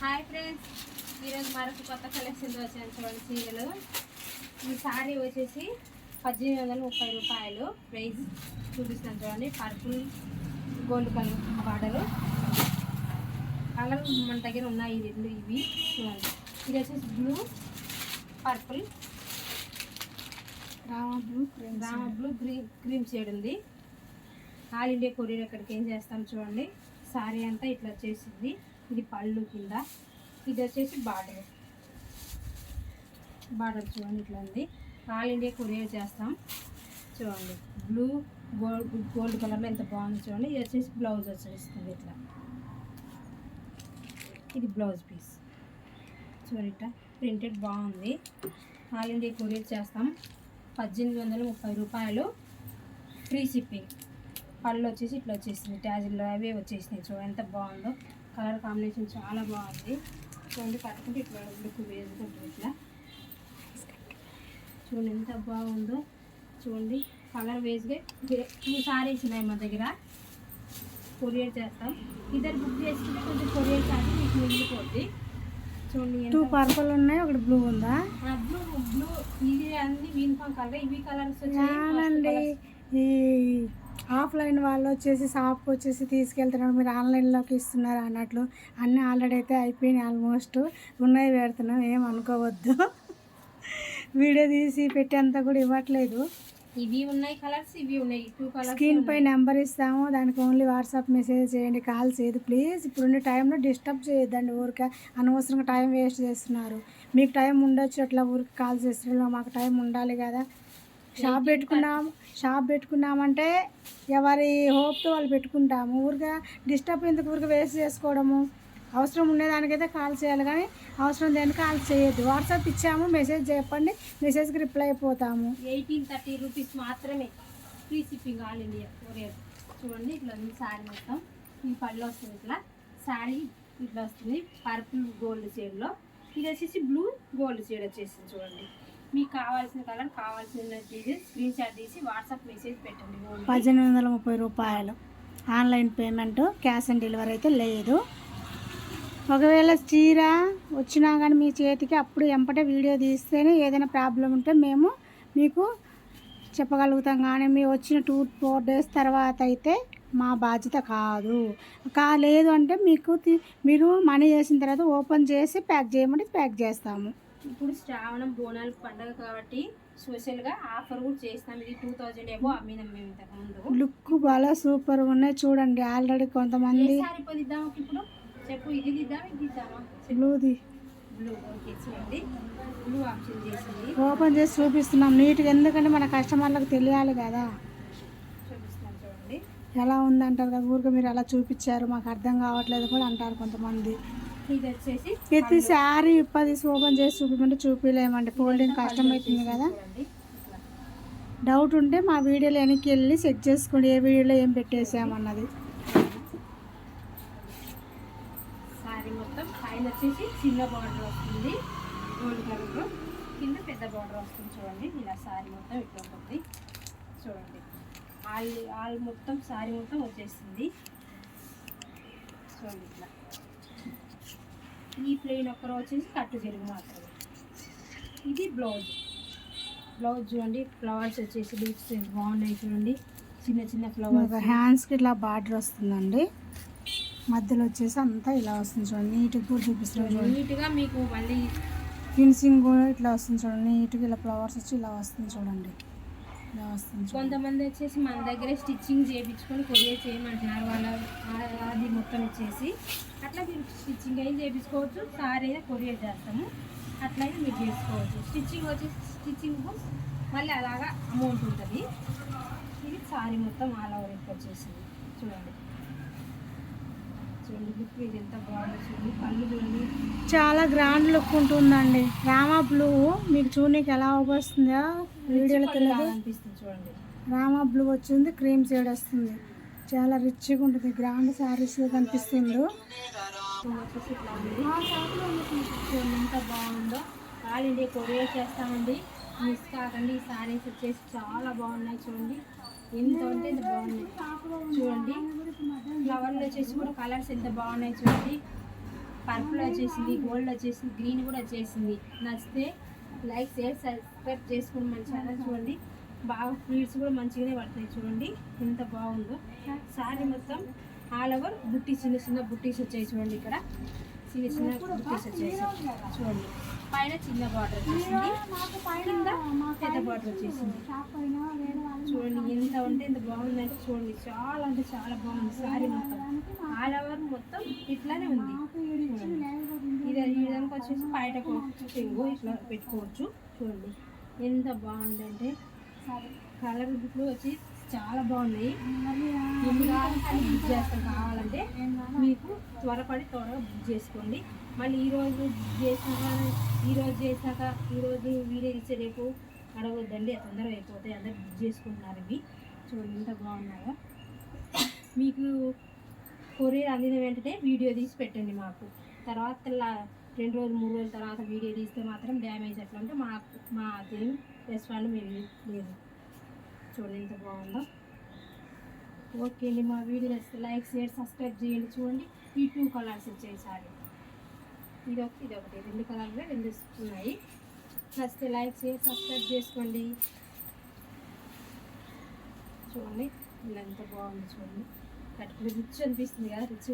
Hi friends ఈరోజు మరొక కొత్త కలెక్షన్ వచ్చాను చూడండి చీరలు. ఈ సారీ వచ్చేసి పద్దెనిమిది వందల ముప్పై రూపాయలు. ప్రైస్ చూపిస్తాను చూడండి. Purple gold colour border colour మన దగ్గర ఉన్నాయి. రెండు ఇవి. చూడండి. ఇది వచ్చేసి blue purple Rama blue cream Rama blue green cream shade ఉంది. ఆల్ ఇండియా కొరియర్ ఎక్కడికి ఏం చేస్తాం చూడండి. సారీ అంతా ఇట్లా వచ్చేసింది. ఇది పళ్ళు కింద. ఇది వచ్చేసి బార్డర్. బార్డర్ చూడండి ఇట్లా ఉంది. ఆల్ ఇండియా కొరియర్ చేస్తాం. చూడండి. బ్లూ గోల్డ్ గోల్డ్ కలర్లో ఎంత బాగుంది చూడండి. ఇది వచ్చేసి బ్లౌజ్ వచ్చేస్తుంది ఇట్లా. ఇది బ్లౌజ్ పీస్. చూడండి ఇట్లా ప్రింటెడ్ బాగుంది. ఆల్ ఇండియా కొరియర్ చేస్తాం. పద్దెనిమిది వందల ముప్పై రూపాయలు ఫ్రీ షిప్పింగ్. పళ్ళు వచ్చేసి ఇట్లా వచ్చేసింది. ట్యాజిల్లో అవే వచ్చేసినాయి. చూడండి ఎంత బాగుందో. కలర్ కాంబినేషన్ చాలా బాగుంది. చూడండి కట్టుకుంటే ఇట్లా లుక్ వేసుకుంటుంది ఇట్లా. చూడండి ఎంత బాగుందో. చూడండి కలర్ వేస్గా టూ సారీస్ ఉన్నాయి మా దగ్గర. కొరియర్ చేస్తాం. ఇద్దరు బుక్ చేసుకుంటే కొంచెం కొరియర్ ఛార్జ్ మీకు మిగిలిపోద్ది. చూడండి టూ పర్పుల్ ఉన్నాయి ఒకటి బ్లూ ఉందా? Blue blue. ఇది అన్ని యూనిఫామ్ కలర్ ఇవి కలర్స్. ఈ ఆఫ్లైన్ వాళ్ళు వచ్చేసి షాప్కి వచ్చేసి తీసుకెళ్తున్నారు. మీరు ఆన్లైన్లోకి ఇస్తున్నారు అన్నట్లు అన్నీ ఆల్రెడీ అయితే అయిపోయినాయి ఆల్మోస్ట్. ఉన్నాయి పెడుతున్నాం ఏం అనుకోవద్దు. వీడియో తీసి పెట్టేంత కూడా ఇవ్వట్లేదు. ఇవి ఉన్నాయి కలర్స్ ఇవి ఉన్నాయి. టూ కలర్స్ స్క్రీన్ పై నెంబర్ ఇస్తాము. దానికి ఓన్లీ వాట్సాప్ మెసేజ్ చేయండి కాల్ చేయదు. ప్లీజ్ ఇప్పుడున్న టైంలో డిస్టర్బ్ చేయొద్దండి ఊరికే. అనవసరంగా టైం వేస్ట్ చేస్తున్నారు. మీకు టైం ఉండొచ్చు అట్లా ఊరికి కాల్ చేస్తున్నారు. మాకు టైం ఉండాలి కదా. షాప్ పెట్టుకున్నాం షాప్ పెట్టుకున్నామంటే ఎవరి హోప్తో వాళ్ళు పెట్టుకుంటాము. ఊరిగా డిస్టర్బ్ ఎందుకు ఊరికి వేస్ట్ చేసుకోవడము? అవసరం ఉండేదానికైతే కాల్ చేయాలి కానీ అవసరం లేని కాల్ చేయొద్దు. వాట్సాప్ ఇచ్చాము మెసేజ్ చెప్పండి మెసేజ్కి రిప్లై అయిపోతాము. ఎయిటీన్ థర్టీ రూపీస్ మాత్రమే. Free shipping all India courier. చూడండి ఇట్లా ఉంది శారీ మొత్తం. ఈ పళ్ళు వస్తుంది ఇట్లా. శారీ ఇట్లా వస్తుంది. పర్పుల్ గోల్డ్ షేడ్లో. ఇది వచ్చేసి బ్లూ గోల్డ్ షేడ్ వచ్చేసింది చూడండి. మీకు కావాల్సిన కలర్ కావాల్సిన స్క్రీన్ షాట్ తీసి వాట్సాప్ మెసేజ్ పెట్టండి. పద్దెనిమిది వందల ముప్పై రూపాయలు. Online payment cash on delivery అయితే లేదు. ఒకవేళ చీర వచ్చినా కానీ మీ చేతికి అప్పుడు ఎంపటే వీడియో తీస్తేనే ఏదైనా ప్రాబ్లం ఉంటే మేము మీకు చెప్పగలుగుతాం. కానీ మీ వచ్చిన టూ ఫోర్ డేస్ తర్వాత అయితే మా బాధ్యత కాదు. కాలేదు అంటే మీకు తి- మీరు మనీ చేసిన తర్వాత ఓపెన్ చేసి ప్యాక్ చేయమంటే ప్యాక్ చేస్తాము. ఇప్పుడు శ్రావణం బోనాలు పండగ కాబట్టి స్పెషల్గా ఆఫర్ కూడా చేస్తాం. ఇది టూ థౌజండ్ ఏమో అమ్మినాం మేము ఇంతకు ముందు లుక్ బాగా సూపర్ ఉన్నాయి చూడండి ఆల్రెడీ కొంతమంది ఇప్పుడు? చెప్పు ఇది దిద్దాం ఇది దిద్దామా? బ్లూది. బ్లూ ఓకే చూడండి. బ్లూ ఆప్షన్ చేసింది. ఓపెన్ చేసి చూపిస్తున్నాం. నీట్గా ఎందుకంటే మన కస్టమర్లకు తెలియాలి కదా. చూపిస్తాను చూడండి. ఎలా ఉందంటారు కదా ఊరికి మీరు అలా చూపించారు. మాకు అర్థం కావట్లేదు కూడా అంటారు కొంతమంది. ఇది వచ్చేసి ప్రతి శారీ ఇప్పది ఓపెన్ చేసి చూపించమంటే చూపించలేమండి ఫోల్డింగ్ కష్టం అవుతుంది కదా. డౌట్ ఉంటే మా వీడియోలో వెనక్కి వెళ్ళి చెక్ చేసుకోండి. ఏ వీడియోలో ఏం పెట్టేసామన్నది సారీ మొత్తం పైన వచ్చేసి చిన్న బార్డర్ వస్తుంది. గోల్డ్ కలర్లో కింద పెద్ద బార్డర్ వస్తుంది చూడండి. ఇలా సారీ మొత్తం ఇట్లా ఉంటుంది. చూడండి. ఆల్ ఆల్ మొత్తం సారీ మొత్తం వచ్చేస్తుంది చూడండి ఇట్లా. ఈ ప్లెయిన్ ఒక్కరో వచ్చేసి కట్టు చెరుగు మాత్రమే. ఇది బ్లౌజ్. బ్లౌజ్ చూడండి ఫ్లవర్స్ వచ్చేసి లీవ్స్ బాగున్నాయి చూడండి. చిన్న చిన్న ఫ్లవర్స్ హ్యాండ్స్కి ఇట్లా బార్డర్ వస్తుందండి. మధ్యలో వచ్చేసి అంతా ఇలా వస్తుంది చూడండి. నీట్గా కూడా చూపిస్తున్నాం చూడండి. నీట్గా మీకు మళ్ళీ ఫినిషింగ్ కూడా ఇట్లా వస్తుంది చూడండి. నీట్గా ఇలా ఫ్లవర్స్ వచ్చి ఇలా వస్తుంది చూడండి. కొంతమంది వచ్చేసి మన దగ్గరే స్టిచ్చింగ్ చేయించుకొని కొరియర్ చేయమంటున్నారు. వాళ్ళ అది మొత్తం ఇచ్చేసి అట్లా మీరు స్టిచ్చింగ్ అయినా చేయించుకోవచ్చు సారీ అయినా కొరియర్ చేస్తాము. అట్లయినా మీరు చేసుకోవచ్చు. స్టిచ్చింగ్ వచ్చేసి స్టిచ్చింగ్ మళ్ళీ అలాగా అమౌంట్ ఉంటుంది. ఇది సారీ మొత్తం ఆల్ ఓవర్ ఎక్కువ వచ్చేసింది. చూడండి. చూడండి లుక్ ఇది ఎంత బాగుంది చూడండి కళ్ళు చూడండి. చాలా గ్రాండ్ లుక్ ఉంటుందండి. రామా బ్లూ మీకు చూడనీకి ఎలా వస్తుందో వీడియోలో తెలియదు అనిపిస్తుంది చూడండి. రామా బ్లూ వచ్చింది క్రీమ్ షేడ్ వస్తుంది. చాలా రిచ్గా ఉంటుంది గ్రాండ్ శారీస్ కనిపిస్తుంది ఎంత బాగుందో. ఆల్ ఇండియా కొరియర్ చేస్తామండి. మిస్ కాకండి ఈ సారీస్ వచ్చేసి చాలా బాగున్నాయి చూడండి. ఎంత ఉంటే ఎంత బాగున్నాయి. చూడండి. ఫ్లవర్లు వచ్చేసి కూడా కలర్స్ ఎంత బాగున్నాయి చూడండి. పర్పుల్ వచ్చేసింది గోల్డ్ వచ్చేసింది గ్రీన్ కూడా వచ్చేసింది. నచ్చితే లైక్ షేర్ సబ్స్క్రైబ్ చేసుకోండి మన ఛానల్ చూడండి. బాగా ఫ్రూట్స్ కూడా మంచిగానే పడుతున్నాయి చూడండి. ఎంత బాగుందో. శారీ మొత్తం ఆల్ ఓవర్ బుట్టీస్ చిన్న చిన్న బుట్టీస్ వచ్చాయి చూడండి ఇక్కడ. చిన్న చిన్న వచ్చేసి చూడండి. పైన చిన్న బార్డర్ వచ్చేసింది. కింద పెద్ద బార్డర్ వచ్చేసింది. చూడండి ఎంత ఉంటే ఎంత బాగుందంటే చూడండి. చాలా అంటే చాలా బాగుంది శారీ మొత్తం. ఆల్ ఓవర్ మొత్తం ఇట్లానే ఉంది. ఇది ఈ విధంగా వచ్చేసి బయటకు చెంగు ఇట్లా పెట్టుకోవచ్చు. చూడండి. ఎంత బాగుందంటే కలర్ బుక్లు వచ్చి చాలా బాగున్నాయి ఎన్ని కావాలంటే త్వరపడి త్వరగా బుక్ చేసుకోండి. మళ్ళీ ఈరోజు రోజు బుక్ చేశాక ఈరోజు వీడియో ఇచ్చే రేపు అడగొద్దండి తొందరగా అయిపోతాయి. అందరు బుక్ చేసుకుంటున్నారు ఇవి. చూడండి ఎంత బాగున్నాయో. మీకు కొరియర్ అందిన వెంటనే వీడియో తీసి పెట్టండి మాకు. తర్వాత లా- రెండు రోజులు మూడు రోజుల తర్వాత వీడియో తీస్తే మాత్రం డ్యామేజ్ అట్లా అంటే మా మా అదేం రెస్పాండ్ మేము లేదు. చూడండి ఎంత బాగుందో. ఓకే అండి మా వీడియో లైక్ షేర్ సబ్స్క్రైబ్ చేయండి. చూడండి. ఈ టూ కలర్స్ వచ్చాయి సారీ. ఇది ఒకటి ఇది ఒకటి. రెండు కలర్లు రెండు ఉన్నాయి. నచ్చితే లైక్ చేసి సబ్స్క్రైబ్ చేసుకోండి. చూడండి ఇలా ఎంత బాగుంది చూడండి. కట్టుకుని రిచ్ అనిపిస్తుంది కదా రిచ్.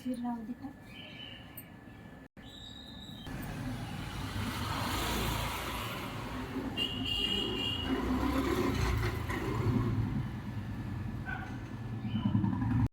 చీర రావద్దు